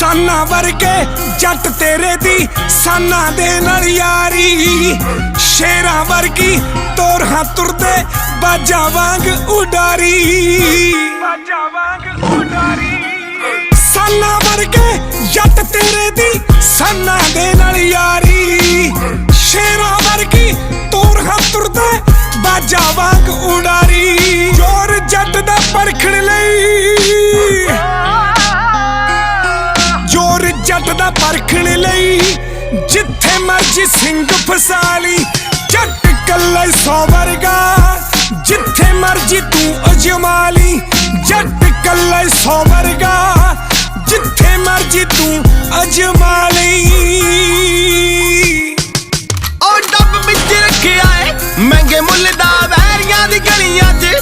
ਸਾਨਾ ਵਰਗੇ ਜੱਟ ਤੇਰੇ ਦੀ ਸਾਨਾ ਦੇ ਨਾਲ ਯਾਰੀ। ਸ਼ੇਰਾਂ ਵਰਗੀ ਤੋਰਾਂ ਤੁਰਦੇ ਬਾਜਾ ਵਾਂਗ ਉਡਾਰੀ। ਬਾਜਾ ਵਾਂਗ ਉਡਾਰੀ। ਸਾਨਾ ਵਰਗੇ ਜੱਟ ਤੇਰੇ ਦੀ ਸਾਨਾ ਦੇ ਨਾਲ ਯਾਰੀ। ਸ਼ੇਰਾਂ ਵਰਗੀ ਤੋਰਾਂ ਤੁਰਦੇ ਬਾਜਾ ਵਾਂਗ ਉਡਾਰੀ। ਜੱਟ ਦਾ ਪਰਖਣ ਲਈ, ਜਿੱਥੇ ਮਰਜ਼ੀ ਸਿੰਘ ਫਸਾਲੀ, ਜੱਟ ਕੱਲਾ ਸੌ ਵਰਗਾ। ਜਿੱਥੇ ਮਰਜ਼ੀ ਤੂੰ ਅਜਮਾਲੀ, ਜੱਟ ਕੱਲਾ ਸੌ ਵਰਗਾ। ਜਿੱਥੇ ਮਰਜ਼ੀ ਤੂੰ ਅਜਮਾਲੀ। ਓ ਡੱਬ ਵਿੱਚ ਰੱਖਿਆ ਏ, ਮਹਿੰਗੇ ਮੁੱਲ ਦਾ ਵੈਰੀਆਂ ਦੀ ਗਲੀਆਂ 'ਚ।